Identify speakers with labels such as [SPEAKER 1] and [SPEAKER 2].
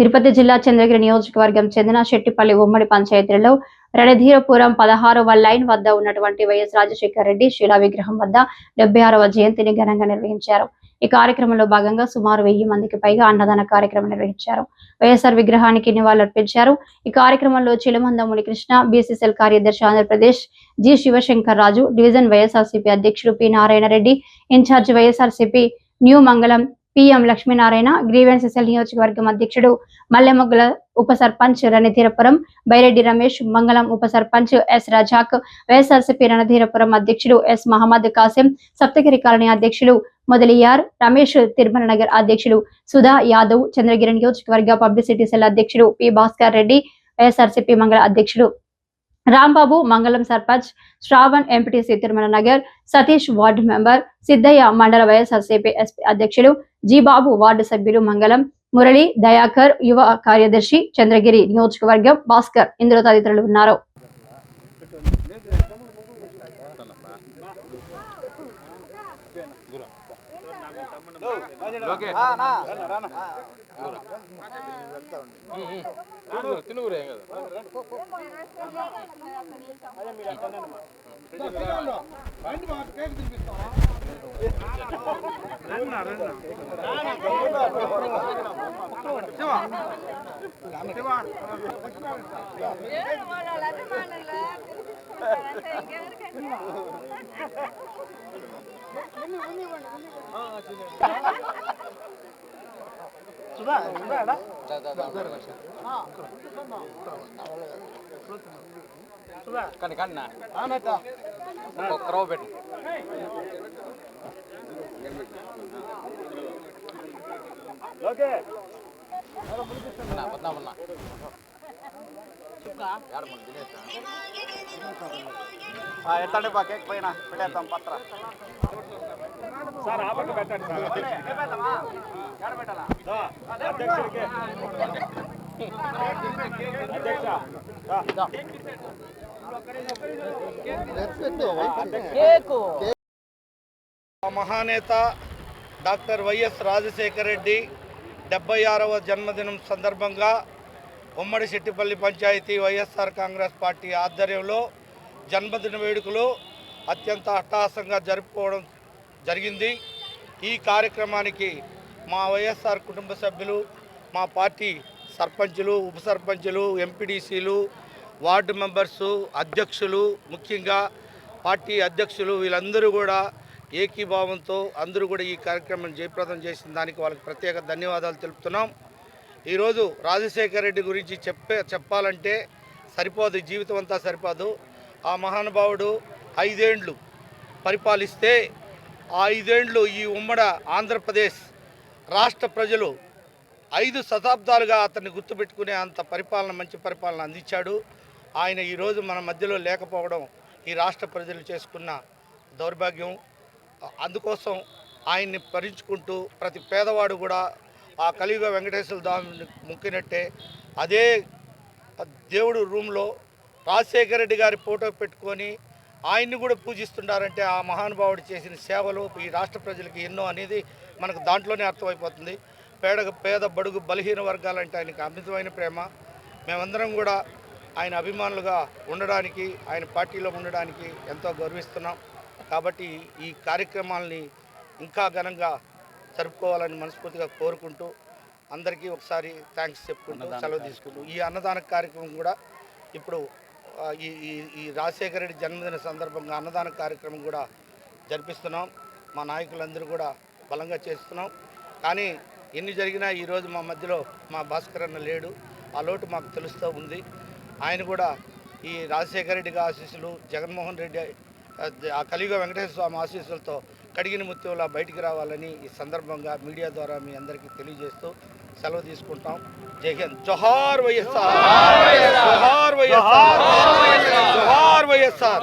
[SPEAKER 1] తిరుపతి జిల్లా చంద్రగిరి నియోజకవర్గం చెందిన శెట్టిపల్లి ఉమ్మడి పంచాయతీలో రణధీరపురం పదహారవ లైన్ వద్ద ఉన్నటువంటి వైఎస్ రాజశేఖర రెడ్డి శిలా విగ్రహం వద్ద డెబ్బై ఆరవ జయంతిని ఘనంగా నిర్వహించారు. ఈ కార్యక్రమంలో భాగంగా సుమారు వెయ్యి మందికి పైగా అన్నదాన కార్యక్రమం నిర్వహించారు. వైఎస్ఆర్ విగ్రహానికి నివాళులర్పించారు. ఈ కార్యక్రమంలో చిలమంద మునికృష్ణ బీసీసీఎల్ కార్యదర్శి ఆంధ్రప్రదేశ్ జి శివశంకర్ రాజు డివిజన్ వైఎస్ఆర్సీపీ అధ్యక్షుడు P Narayana Reddy incharge YSRCP new Mangalam PM Lakshminarayana గ్రీవెన్సెస్ఎల్ నియోజకవర్గం అధ్యక్షుడు మల్లెమొగ్గుల ఉప సర్పంచ్ రణధీరపురం బైరెడ్డి రమేష్ మంగళం ఉప సర్పంచ్ ఎస్ రజాక్ వైఎస్ఆర్సీపీ రణధీరపురం అధ్యక్షుడు ఎస్ మహమ్మద్ కాసిం సప్తగిరి కాలనీ అధ్యక్షులు మొదలియార్ రమేష్ తిరుమల నగర్ అధ్యక్షుడు సుధా యాదవ్ చంద్రగిరి నియోజకవర్గ పబ్లిసిటీ సెల్ అధ్యక్షుడు పి. భాస్కర్ రెడ్డి వైఎస్ఆర్సీపీ మంగళ అధ్యక్షుడు Rambabu Mangalam sarpanch Shravan MPTC Tirumala Nagar Satish ward member Siddaiah మండల వైఎస్ఆర్సీపీ ఎస్పీ అధ్యక్షుడు జి బాబు వార్డు సభ్యులు మంగళం మురళి దయాకర్ యువ కార్యదర్శి చంద్రగిరి నియోజకవర్గం భాస్కర్ ఇందులో తదితరులు ఉన్నారు.
[SPEAKER 2] తినుగురే కదా కానీ కానీ ఒక్క రవ్వ పెట్టు ఉన్నా, వద్దాం, ఉన్నా. యాడ మన దినేష్ ఆ?
[SPEAKER 3] ఎత్తండి బా కేక్ పైన పెట్టేద్దాం పత్ర సార్ పెట్టండి అధ్యక్షుడికి. అధ్యక్ష మహానేత డాక్టర్ వైఎస్ రాజశేఖర రెడ్డి డెబ్బై ఆరవ జన్మదినం సందర్భంగా ఉమ్మడి Settipalli panchayat YSR Congress party ఆధ్వర్యంలో జన్మదిన వేడుకలు అత్యంత అట్టహాసంగా జరుపుకోవడం జరిగింది. ఈ కార్యక్రమానికి మా వైఎస్ఆర్ కుటుంబ సభ్యులు మా పార్టీ సర్పంచులు ఉప సర్పంచులు ఎంపీడీసీలు వార్డు మెంబర్సు అధ్యక్షులు ముఖ్యంగా పార్టీ అధ్యక్షులు వీళ్ళందరూ కూడా ఏకీభావంతో అందరూ కూడా ఈ కార్యక్రమం జయప్రదం చేసిన దానికి వాళ్ళకి ప్రత్యేక ధన్యవాదాలు తెలుపుతున్నాం. ఈరోజు రాజశేఖర రెడ్డి గురించి చెప్పే చెప్పాలంటే సరిపోదు జీవితం అంతా సరిపోదు. ఆ మహానుభావుడు ఐదేండ్లు పరిపాలిస్తే ఆ ఐదేండ్లు ఈ ఉమ్మడ ఆంధ్రప్రదేశ్ రాష్ట్ర ప్రజలు ఐదు శతాబ్దాలుగా అతన్ని గుర్తుపెట్టుకునే అంత పరిపాలన మంచి పరిపాలన అందించాడు. ఆయన ఈరోజు మన మధ్యలో లేకపోవడం ఈ రాష్ట్ర ప్రజలు చేసుకున్న దౌర్భాగ్యం. అందుకోసం ఆయన్ని భరించుకుంటూ ప్రతి పేదవాడు కూడా ఆ కలియుగ వెంకటేశ్వర స్వామిని ముక్కినట్టే. అదే దేవుడు రూమ్లో రాజశేఖర రెడ్డి గారి ఫోటో పెట్టుకొని ఆయన్ని కూడా పూజిస్తున్నారంటే ఆ మహానుభావుడు చేసిన సేవలు ఈ రాష్ట్ర ప్రజలకి ఎన్నో అనేది మనకు దాంట్లోనే అర్థమైపోతుంది. పేద పేద బడుగు బలహీన వర్గాలంటే ఆయనకి అమితమైన ప్రేమ. మేమందరం కూడా ఆయన అభిమానులుగా ఉండడానికి ఆయన పార్టీలో ఉండడానికి ఎంతో గౌరవిస్తున్నాం. కాబట్టి ఈ కార్యక్రమాలని ఇంకా ఘనంగా జరుపుకోవాలని మనస్ఫూర్తిగా కోరుకుంటూ అందరికీ ఒకసారి థ్యాంక్స్ చెప్పుకుంటూ సెలవు తీసుకుంటూ ఈ అన్నదాన కార్యక్రమం కూడా ఇప్పుడు ఈ ఈ ఈ రాజశేఖర రెడ్డి జన్మదిన సందర్భంగా అన్నదాన కార్యక్రమం కూడా జరిపిస్తున్నాం. మా నాయకులందరూ కూడా బలంగా చేస్తున్నాం. కానీ ఎన్ని జరిగినా ఈరోజు మా మధ్యలో మా భాస్కర్ అన్న లేడు. ఆ లోటు మాకు తెలుస్తూ ఉంది. ఆయన కూడా ఈ రాజశేఖర రెడ్డి ఆశీస్సులు జగన్మోహన్ రెడ్డి ఆ, ఆ కలియుగ వెంకటేశ్వర స్వామి ఆశీస్సులతో కడిగిన ముత్యంలా బయటికి రావాలని ఈ సందర్భంగా మీడియా ద్వారా మీ అందరికీ తెలియజేస్తూ సెలవు తీసుకుంటాం. జై హింద్. జోహార్ వైఎస్ఆర్. జోహార్ వైఎస్ఆర్. జోహార్ వైఎస్ఆర్.